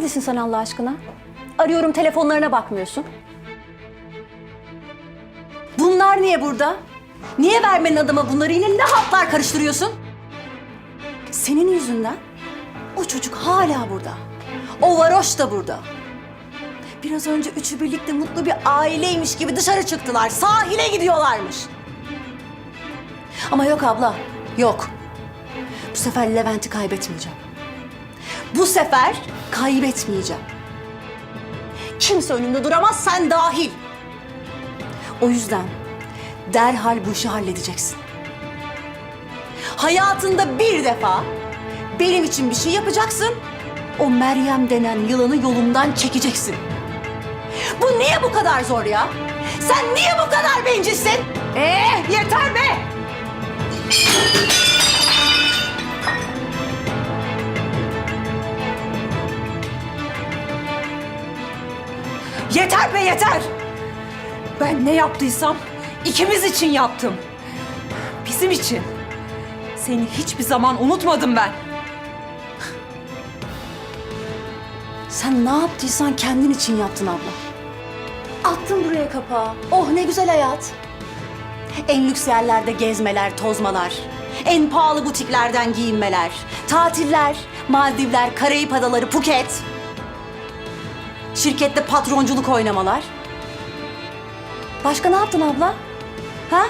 Neredesin sen Allah aşkına? Arıyorum telefonlarına bakmıyorsun. Bunlar niye burada? Niye vermenin adama bunları yine ne hatlar karıştırıyorsun? Senin yüzünden o çocuk hala burada. O varoş da burada. Biraz önce üçü birlikte mutlu bir aileymiş gibi dışarı çıktılar. Sahile gidiyorlarmış. Ama yok abla, yok. Bu sefer Levent'i kaybetmeyeceğim. Bu sefer kaybetmeyeceğim. Kimse önünde duramaz, sen dahil. O yüzden derhal bu işi halledeceksin. Hayatında bir defa benim için bir şey yapacaksın. O Meryem denen yılanı yolumdan çekeceksin. Bu niye bu kadar zor ya? Sen niye bu kadar bencilsin? Ee, yeter be! Yeter be yeter! Ben ne yaptıysam ikimiz için yaptım. Bizim için. Seni hiçbir zaman unutmadım ben. Sen ne yaptıysan kendin için yaptın abla. Attın buraya kapağı. Oh ne güzel hayat. En lüks yerlerde gezmeler, tozmalar. En pahalı butiklerden giyinmeler. Tatiller, Maldivler, Karayip Adaları, Phuket. Şirkette patronculuk oynamalar. Başka ne yaptın abla? Ha?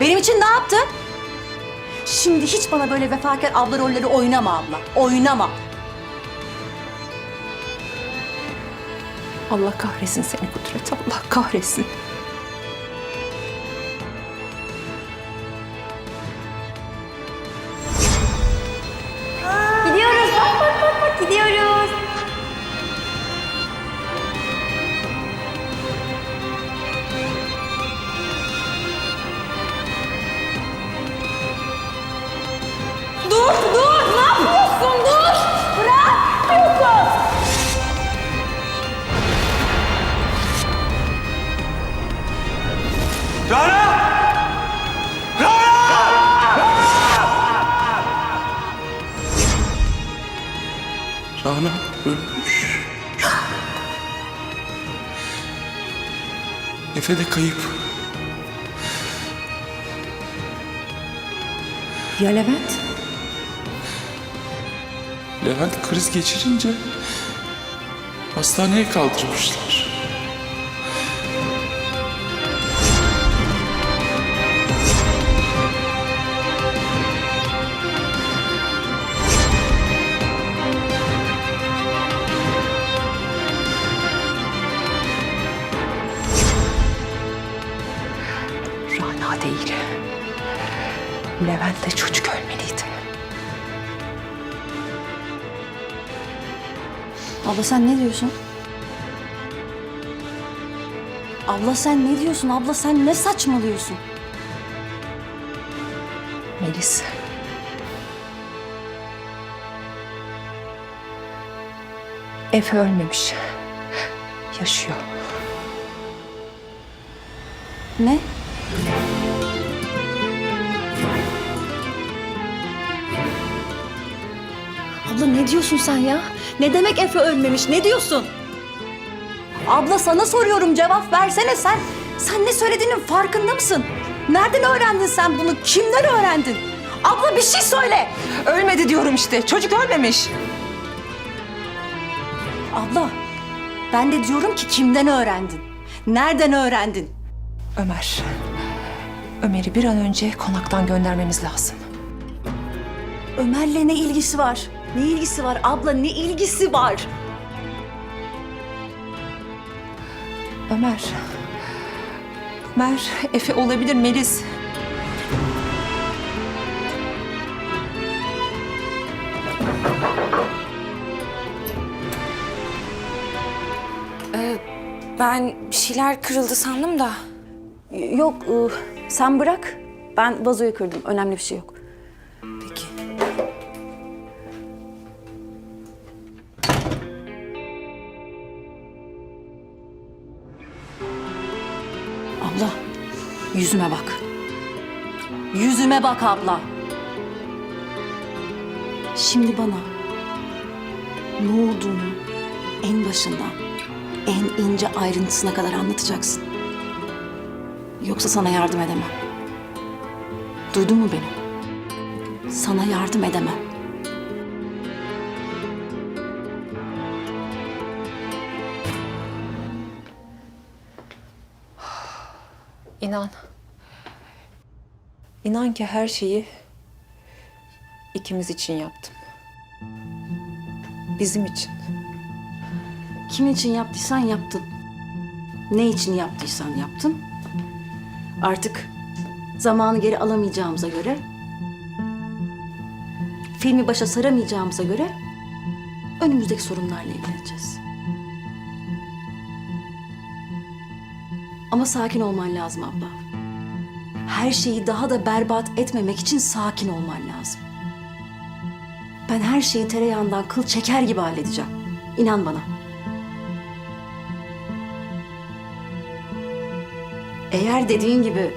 Benim için ne yaptın? Şimdi hiç bana böyle vefakar abla rolleri oynama abla. Oynama. Allah kahretsin seni Kudret. Allah kahretsin. Gidiyoruz. Bak bak bak bak gidiyoruz. Rana! Rana! Rana ölmüş. Efe de kayıp. Ya Levent? Levent kriz geçirince hastaneye kaldırmışlar. Levent'le çocuk ölmeliydi. Abla sen ne diyorsun? Abla sen ne diyorsun? Abla sen ne saçmalıyorsun? Melis. Efe ölmemiş. Yaşıyor. Ne? Abla ne diyorsun sen ya? Ne demek Efe ölmemiş? Ne diyorsun? Abla sana soruyorum cevap versene sen. Sen ne söylediğinin farkında mısın? Nereden öğrendin sen bunu? Kimden öğrendin? Abla bir şey söyle. Ölmedi diyorum işte. Çocuk ölmemiş. Abla ben de diyorum ki kimden öğrendin? Nereden öğrendin? Ömer. Ömer'i bir an önce konaktan göndermemiz lazım. Ömer'le ne ilgisi var? Ne ilgisi var abla ne ilgisi var? Ömer. Ömer, Efe olabilir Melis. Ben bir şeyler kırıldı sandım da. Yok ıı, sen bırak. Ben vazoyu kırdım. Önemli bir şey yok. Abla yüzüme bak. Yüzüme bak abla. Şimdi bana ne olduğunu en başından en ince ayrıntısına kadar anlatacaksın. Yoksa sana yardım edemem. Duydun mu beni? Sana yardım edemem. İnan. İnan ki her şeyi ikimiz için yaptım. Bizim için. Kimin için yaptıysan yaptın. Ne için yaptıysan yaptın. Artık zamanı geri alamayacağımıza göre, filmi başa saramayacağımıza göre önümüzdeki sorunlarla ilgileneceğiz. Sakin olman lazım abla. Her şeyi daha da berbat etmemek için sakin olman lazım. Ben her şeyi tereyağından kıl çeker gibi halledeceğim. İnan bana. Eğer dediğin gibi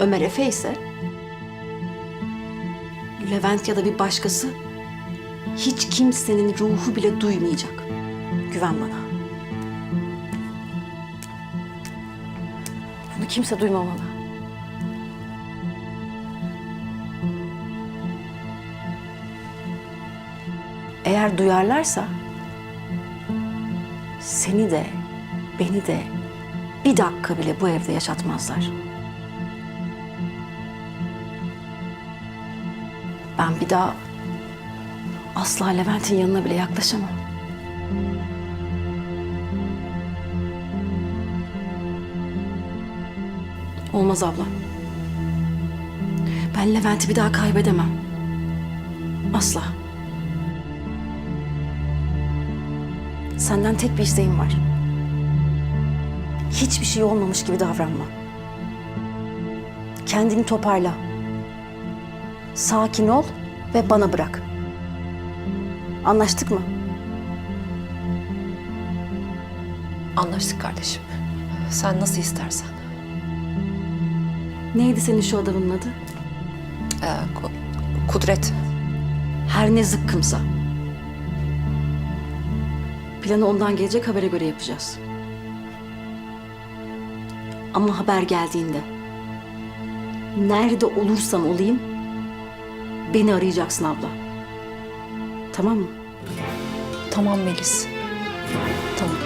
Ömer Efe ise Levent ya da bir başkası hiç kimsenin ruhu bile duymayacak. Güven bana. Kimse duymamalı. Eğer duyarlarsa seni de beni de bir dakika bile bu evde yaşatmazlar. Ben bir daha asla Levent'in yanına bile yaklaşamam. Olmaz abla. Ben Levent'i bir daha kaybedemem. Asla. Senden tek bir isteğim var. Hiçbir şey olmamış gibi davranma. Kendini toparla. Sakin ol ve bana bırak. Anlaştık mı? Anlaştık kardeşim. Sen nasıl istersen. Neydi senin şu adamın adı? Ee, Ku- Kudret. Her ne zıkkımsa. Planı ondan gelecek habere göre yapacağız. Ama haber geldiğinde nerede olursam olayım beni arayacaksın abla. Tamam mı? Tamam Melis. Tamam.